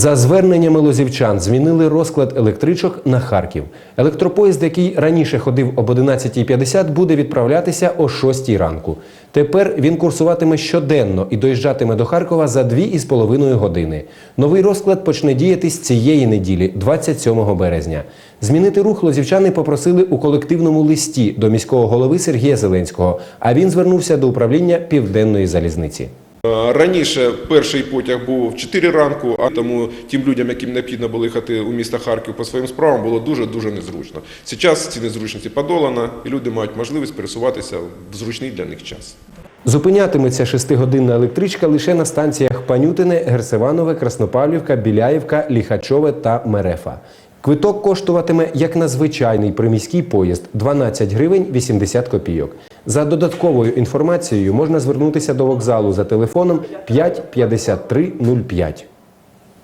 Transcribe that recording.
За зверненнями лозівчан змінили розклад електричок на Харків. Електропоїзд, який раніше ходив об 11.50, буде відправлятися о 6 ранку. Тепер він курсуватиме щоденно і доїжджатиме до Харкова за 2,5 години. Новий розклад почне діяти з цієї неділі, 27 березня. Змінити рух лозівчани попросили у колективному листі до міського голови Сергія Зеленського, а він звернувся до управління Південної залізниці. Е, Раніше перший потяг був в 4 ранку, а тому тим людям, яким необхідно було їхати у місто Харків по своїм справам, було дуже дуже незручно. Зараз ці незручності подолано, і люди мають можливість пересуватися в зручний для них час. Зупинятиметься шестигодинна електричка лише на станціях Панютине, Герсеванове, Краснопавлівка, Біляївка, Ліхачове та Мерефа. Квиток коштуватиме як на звичайний приміський поїзд 12 гривень 80 копійок. За додатковою інформацією можна звернутися до вокзалу за телефоном 5 53 05.